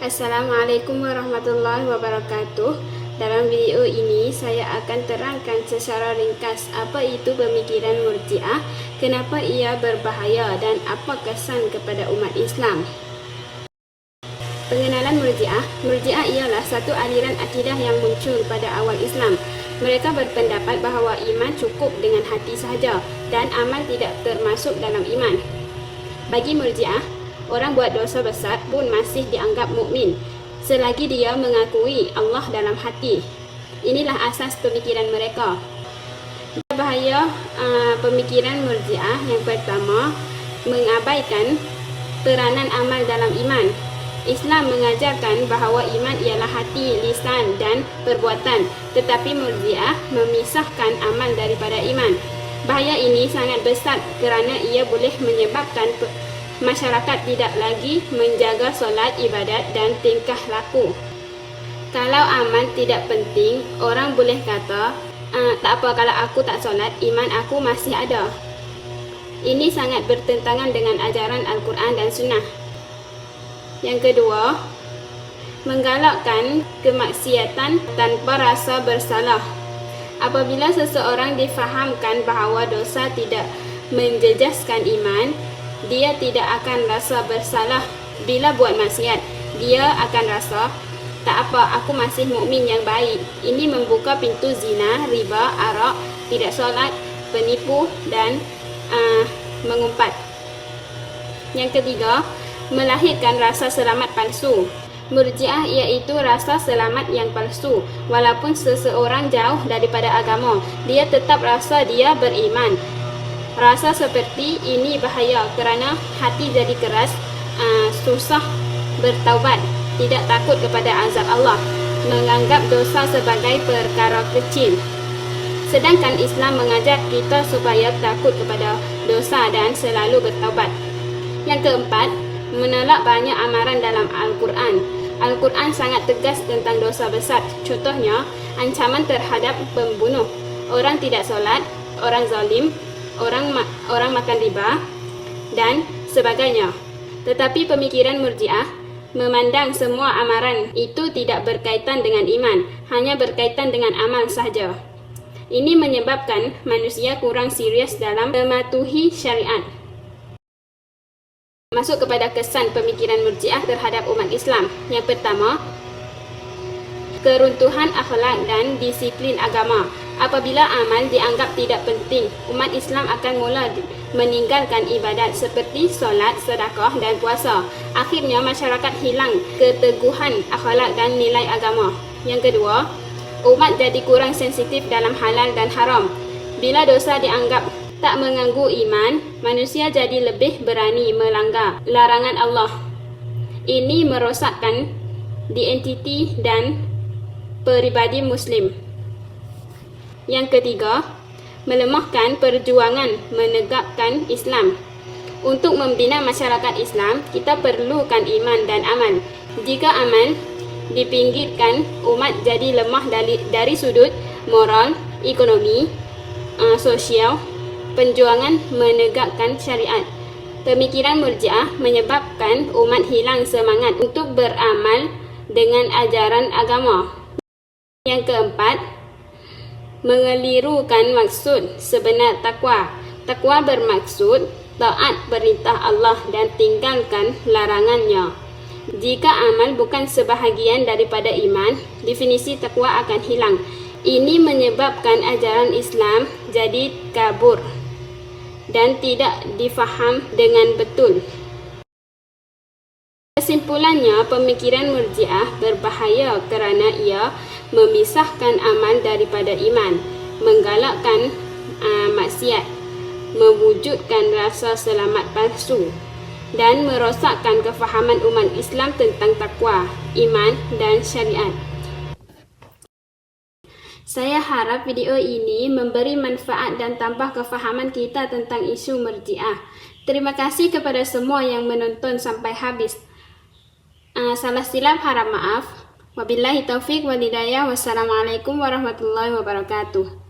Assalamualaikum warahmatullahi wabarakatuh. Dalam video ini saya akan terangkan secara ringkas apa itu pemikiran Murji'ah, kenapa ia berbahaya dan apa kesan kepada umat Islam. Pengenalan Murji'ah Murji'ah ialah satu aliran akidah yang muncul pada awal Islam. Mereka berpendapat bahawa iman cukup dengan hati sahaja dan amal tidak termasuk dalam iman. Bagi Murji'ah, orang buat dosa besar pun masih dianggap mukmin selagi dia mengakui Allah dalam hati. Inilah asas pemikiran mereka. Bahaya uh, pemikiran Murji'ah yang pertama mengabaikan peranan amal dalam iman. Islam mengajarkan bahawa iman ialah hati, lisan dan perbuatan, tetapi Murji'ah memisahkan amal daripada iman. Bahaya ini sangat besar kerana ia boleh menyebabkan masyarakat tidak lagi menjaga solat, ibadat dan tingkah laku. Kalau amal tidak penting, orang boleh kata, ah, tak apa kalau aku tak solat, iman aku masih ada. Ini sangat bertentangan dengan ajaran Al-Quran dan Sunnah. Yang kedua, menggalakkan kemaksiatan tanpa rasa bersalah. Apabila seseorang difahamkan bahawa dosa tidak menjejaskan iman, dia tidak akan rasa bersalah bila buat maksiat. Dia akan rasa tak apa, aku masih mukmin yang baik. Ini membuka pintu zina, riba, arak, tidak solat, penipu dan uh, mengumpat. Yang ketiga, melahirkan rasa selamat palsu. Murjiah iaitu rasa selamat yang palsu. Walaupun seseorang jauh daripada agama, dia tetap rasa dia beriman. Rasa seperti ini bahaya kerana hati jadi keras, uh, susah bertaubat, tidak takut kepada azab Allah, menganggap dosa sebagai perkara kecil. Sedangkan Islam mengajar kita supaya takut kepada dosa dan selalu bertaubat. Yang keempat, menolak banyak amaran dalam Al-Quran. Al-Quran sangat tegas tentang dosa besar. Contohnya, ancaman terhadap pembunuh, orang tidak solat, orang zalim, orang orang makan riba dan sebagainya. Tetapi pemikiran Murji'ah memandang semua amaran itu tidak berkaitan dengan iman, hanya berkaitan dengan amal sahaja. Ini menyebabkan manusia kurang serius dalam mematuhi syariat. Masuk kepada kesan pemikiran Murji'ah terhadap umat Islam. Yang pertama, keruntuhan akhlak dan disiplin agama. Apabila amal dianggap tidak penting, umat Islam akan mula meninggalkan ibadat seperti solat, sedekah dan puasa. Akhirnya masyarakat hilang keteguhan akhlak dan nilai agama. Yang kedua, umat jadi kurang sensitif dalam halal dan haram. Bila dosa dianggap tak mengganggu iman, manusia jadi lebih berani melanggar larangan Allah. Ini merosakkan identiti dan peribadi Muslim. Yang ketiga, melemahkan perjuangan menegakkan Islam. Untuk membina masyarakat Islam, kita perlukan iman dan amal. Jika amal dipinggirkan, umat jadi lemah dari, dari sudut moral, ekonomi, uh, sosial, penjuangan menegakkan syariat. Pemikiran murjiah menyebabkan umat hilang semangat untuk beramal dengan ajaran agama. Yang keempat, mengelirukan maksud sebenar takwa. Takwa bermaksud taat perintah Allah dan tinggalkan larangannya. Jika amal bukan sebahagian daripada iman, definisi takwa akan hilang. Ini menyebabkan ajaran Islam jadi kabur dan tidak difaham dengan betul. Kesimpulannya, pemikiran murjiah berbahaya kerana ia memisahkan amal daripada iman, menggalakkan uh, maksiat, mewujudkan rasa selamat palsu dan merosakkan kefahaman umat Islam tentang takwa, iman dan syariat. Saya harap video ini memberi manfaat dan tambah kefahaman kita tentang isu merjiah. Terima kasih kepada semua yang menonton sampai habis. Uh, salah silap harap maaf. Wabillahi taufik hidayah. Wassalamualaikum warahmatullahi wabarakatuh.